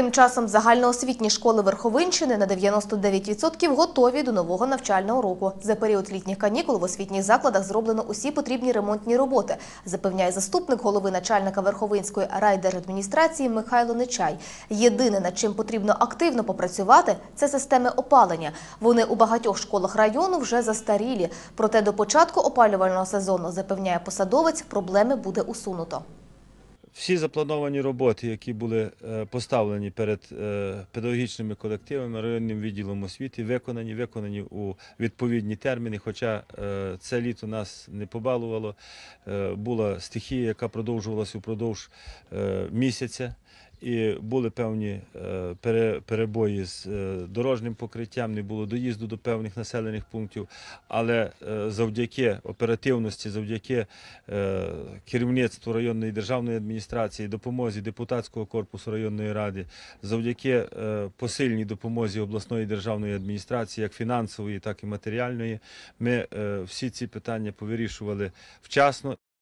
Тим часом загальноосвітні школи Верховинщини на 99% готові до нового навчального року. За період літніх канікул в освітніх закладах зроблено усі потрібні ремонтні роботи, запевняє заступник голови начальника Верховинської райдержадміністрації Михайло Нечай. Єдине, над чим потрібно активно попрацювати, це системи опалення. Вони у багатьох школах району вже застарілі. Проте до початку опалювального сезону, запевняє посадовець, проблеми буде усунуто. Всі заплановані роботи, які були е, поставлені перед е, педагогічними колективами, районним відділом освіти, виконані, виконані у відповідні терміни. Хоча е, це літо нас не побалувало, була стихія, яка продовжувалася впродовж місяця. І були певні е, перебої з е, дорожнім покриттям, не було доїзду до певних населених пунктів. Але е, завдяки оперативності, завдяки керівництву районної державної адміністрації, допомозі депутатського корпусу районної ради, завдяки посильній допомозі обласної державної адміністрації, як фінансової, так і матеріальної, ми всі ці питання повирішували вчасно.